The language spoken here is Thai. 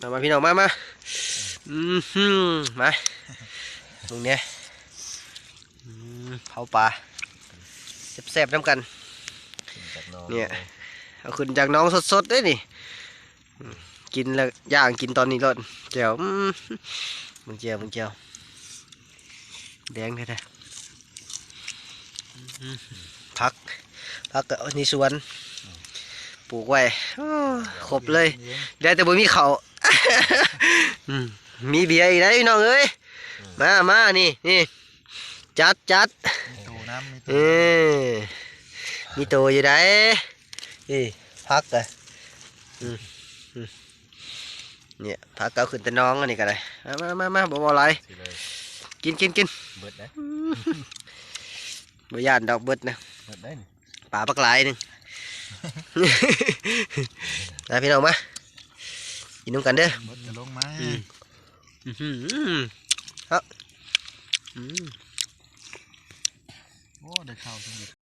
มามาพี่น้องมามาอืมฮึมาตรงเนี้ยอืมเผาปลาแซ่บๆน้ำกันจากน้องเนี่ยเอาขึ้นจากน้องสดๆได้นี่อืมกินแล้วย่างกินตอนนี้รสแจ่วอืมมึงแจ่วมึงแจ่วแดงแท้ๆอืมพักพักก็เอาในสวนปลูกไว้โอ้ครบเลยได้แต่บ่มีเขาวอื มมีเบียร์อีกนะพี่น้องเอ้ยมามานี่นี่จัดจัดมีตูน้ำมีเอตูอมีตัวอยู่ได้นี่พักอะอืมอืมเนี่ยพักเกาขึ้นแต่น้องอันนี้กันเลยมามามามาบ่บ่อะไรสิเลยกินกินกินเบิดได้บ่ย่านดอกเบิดนะเบิดได้นี่ป่าปักหลายหนึงนะพี่น้องมา กินน้ำกันเด้อเบิดจะลงมาอืมอื้อหือครับอืมโอ้ได้ข้าวทั้งหมด